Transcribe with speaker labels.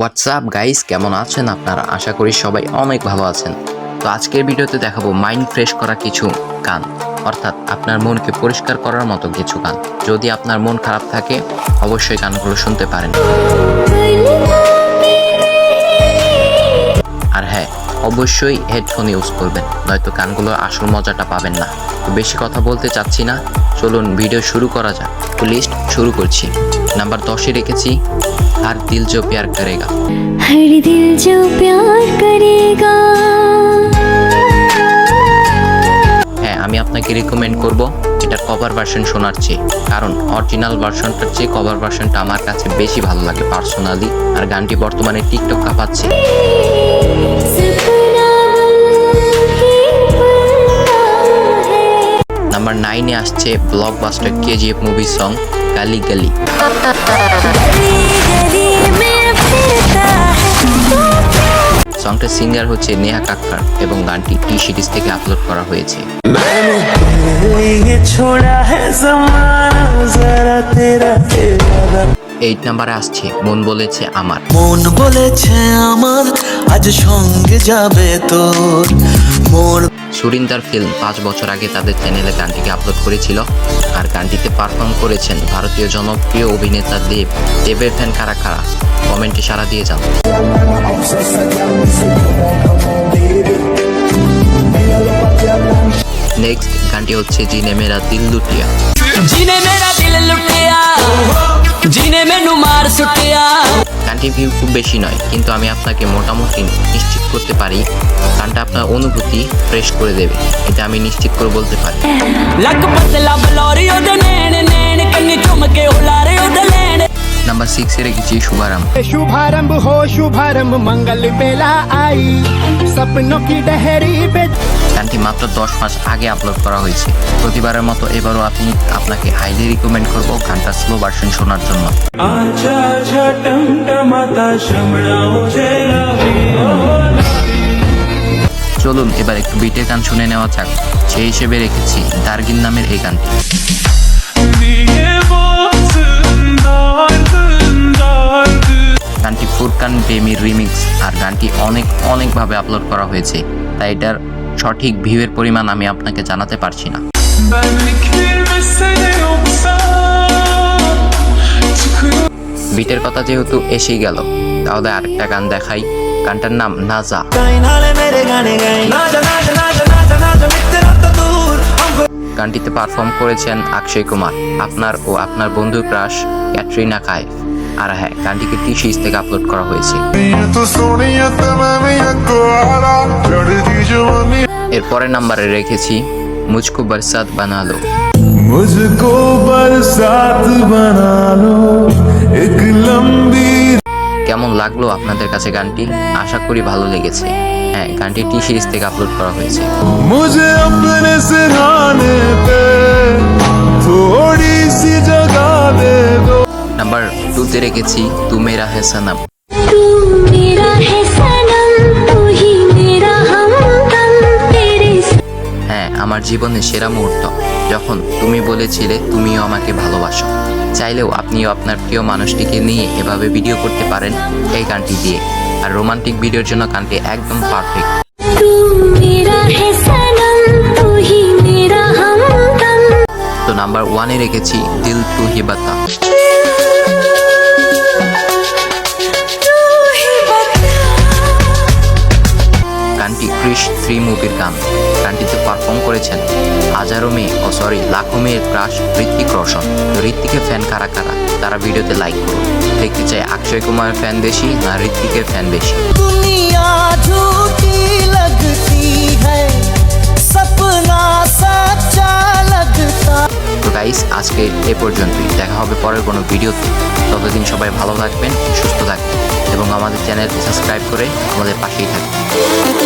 Speaker 1: WhatsApp, guys, কেমন আছেন আপনারা? আশা করি সবাই অনেক ভালো আছেন। তো আজকের ভিডিওতে দেখাবো মাইন্ড ফ্রেশ করা কিছু গান। অর্থাৎ আপনার মনকে পরিষ্কার করার মতো কিছু গান। যদি আপনার মন খারাপ থাকে, অবশ্যই গানগুলো শুনতে পারেন। আর হ্যাঁ অবশ্যই হেডফোন ইউজ করবেন নয়তো গানগুলোর আসল মজাটা পাবেন না। তো বেশি কথা বলতে চাচ্ছি না চলুন ভিডিও শুরু করা যাক। তো লিস্ট শুরু করছি। নাম্বার দশে রেখেছি আর দিল জো প্যার করেগা।
Speaker 2: হর দিল জো প্যার করেগা।
Speaker 1: হ্যাঁ আমি আপনাকে রেকমেন্ড করব এটার কভার ভার্সন শোনার চেয়ে। কারণ অরিজিনাল ভার্সনটার চেয়ে কভার ভার্সনটা আমার কাছে বেশি ভালো লাগে পার্সোনালি আর গানটি বর্তমানে টিকটক কাঁপাচ্ছে নাম্বার নাইনে আসছে ব্লক বাস্টার কেজিএফ মুভির সং গালি গালি। সংটার সিঙ্গার হচ্ছে নেহা কাক্কার এবং গানটি টি সিরিজ থেকে আপলোড করা হয়েছে। এইট নাম্বারে আসছে, মন বলেছে আমার।
Speaker 3: মন বলেছে আমার, আজ সঙ্গে যাবে তোর। মন
Speaker 1: সুরিন্দার ফিল্ম পাঁচ বছর আগে তাদের চ্যানেলে গানটিকে আপলোড করেছিল। আর গানটিতে পারফর্ম করেছেন ভারতীয় জনপ্রিয় অভিনেতা দেব। দেবের ফ্যান কারা কারা? কমেন্টে সাড়া দিয়ে যান নেক্সট গানটি হচ্ছে জিনে মেরা দিল লুটিয়া।
Speaker 4: জিনে মেরা দিল লুটিয়া, জিনে মেনু মার সুটিয়া
Speaker 1: গানটির ভিউ খুব বেশি নয় কিন্তু আমি আপনাকে মোটামুটি নিশ্চিত করতে পারি গানটা আপনার অনুভূতি ফ্রেশ করে দেবে এটা আমি নিশ্চিত করে বলতে পারি। নাম্বার সিক্সে রেখেছি শুভারম্ভ।
Speaker 5: শুভারম্ভ হো শুভারম্ভ মঙ্গল বেলা আই। সপনো কি ডহরি পে
Speaker 1: গানটি মাত্র দশ মাস আগে আপলোড করা হয়েছে। প্রতিবারের মতো এবারও আপনি আপনাকে হাইলি রিকমেন্ড করব গানটা স্লো ভার্সন শোনার জন্য।
Speaker 3: আচ্ছা আচ্ছা
Speaker 1: চলুন এবার একটু বিটের গান শুনে নেওয়া যাক। সেই হিসেবে রেখেছি দার্গিন নামের এই গানটি। গানটি ফুরকান বেমির রিমিক্স আর গানটি অনেক অনেকভাবে আপলোড করা হয়েছে। তাই এটার সঠিক ভিউয়ের পরিমাণ আমি আপনাকে জানাতে পারছি না। বিটের কথা যেহেতু এসেই গেল, তাহলে আরেকটা গান দেখাই। গানটার নাম নাজা। গানটিতে পারফর্ম করেছেন অক্ষয় কুমার। আপনার ও আপনার বন্ধু প্রাশ ক্যাটরিনা কাই আর হ্যাঁ গানটিকে টি থেকে আপলোড করা হয়েছে। এর পরের নাম্বারে রেখেছি মুঝকো বরসাত বানালো
Speaker 6: मुझको बरसात बना लो एक लंबी
Speaker 1: কেমন লাগলো আপনাদের কাছে গানটি আশা করি ভালো লেগেছে হ্যাঁ গানটি টি সিরিজ থেকে আপলোড করা হয়েছে
Speaker 6: मुझे अपने सिरहाने पे थोड़ी सी जगह दे दो
Speaker 1: নাম্বার টুতে রেখেছি তু মেরা হে সনম জীবনের সেরা মুহূর্ত। যখন তুমি বলেছিলে তুমিও আমাকে ভালোবাসো। চাইলেও আপনিও আপনার প্রিয় মানুষটিকে নিয়ে এভাবে ভিডিও করতে পারেন এই গানটি দিয়ে। আর রোমান্টিক ভিডিওর জন্য গানটি একদম পারফেক্ট তো নাম্বার ওয়ানে রেখেছি দিল তু হিবাতা গানটি ক্রিশ থ্রি মুভির গান। গানটিতে পারফর্ম করেছেন হাজারো মেয়ে ও সরি লাখো মেয়ের ক্রাশ ঋত্বিক রোশন। ঋত্বিকের ফ্যান কারা কারা? তারা ভিডিওতে লাইক করুন। দেখতে চাই অক্ষয় কুমারের ফ্যান বেশি না ঋত্বিকের ফ্যান বেশি। গাইস আজকে এ পর্যন্তই। দেখা হবে পরের কোনো ভিডিওতে। ততদিন সবাই ভালো থাকবেন সুস্থ থাকবেন এবং আমাদের চ্যানেল সাবস্ক্রাইব করে আমাদের পাশেই থাকবেন।